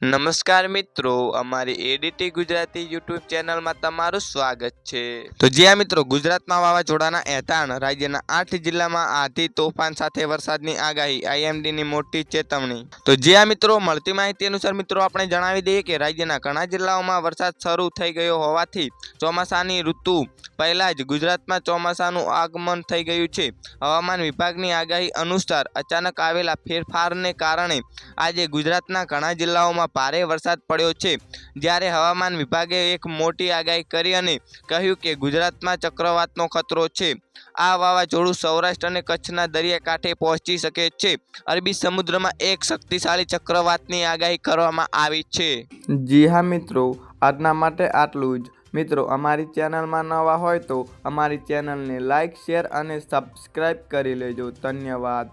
નમસ્કાર મિત્રો, અમારી એડીટી ગુજરાતી યુટ્યુબ ચેનલમાં તમારું સ્વાગત છે. તો જ્યાં મિત્રો, ગુજરાતમાં વાવાઝોડાના એતાણ, રાજ્યના આઠ જિલ્લામાં આધી, તોફાન સાથે વરસાદની આગાહી આઈએમડીની મોટી ચેતવણી. તો જ્યાં મિત્રો, મળતી માહિતી અનુસાર મિત્રો, આપણે જણાવી દઈએ કે રાજ્યના ઘણા જિલ્લાઓમાં વરસાદ શરૂ થઈ ગયો હોવાથી ચોમાસાની ઋતુ પહેલાં જ ગુજરાતમાં ચોમાસાનું આગમન થઈ ગયું છે. હવામાન વિભાગની આગાહી અનુસાર અચાનક આવેલા ફેરફારને કારણે આજે ગુજરાતના ઘણા જિલ્લાઓમાં ભારે વરસાદ પડ્યો છે. જ્યારે હવામાન વિભાગે એક મોટી આગાહી કરી અને કહ્યું કે ગુજરાતમાં ચક્રવાતનો ખતરો છે. આ વાવાઝોડું સૌરાષ્ટ્ર અને કચ્છના દરિયાકાંઠે પહોંચી શકે છે. અરબી સમુદ્રમાં એક શક્તિશાળી ચક્રવાતની આગાહી કરવામાં આવી છે. જી હા મિત્રો, આજના માટે આટલું જ. મિત્રો, અમારી ચેનલમાં નવા હોય તો અમારી ચેનલને લાઇક શેર અને સબસ્ક્રાઈબ કરી લેજો. ધન્યવાદ.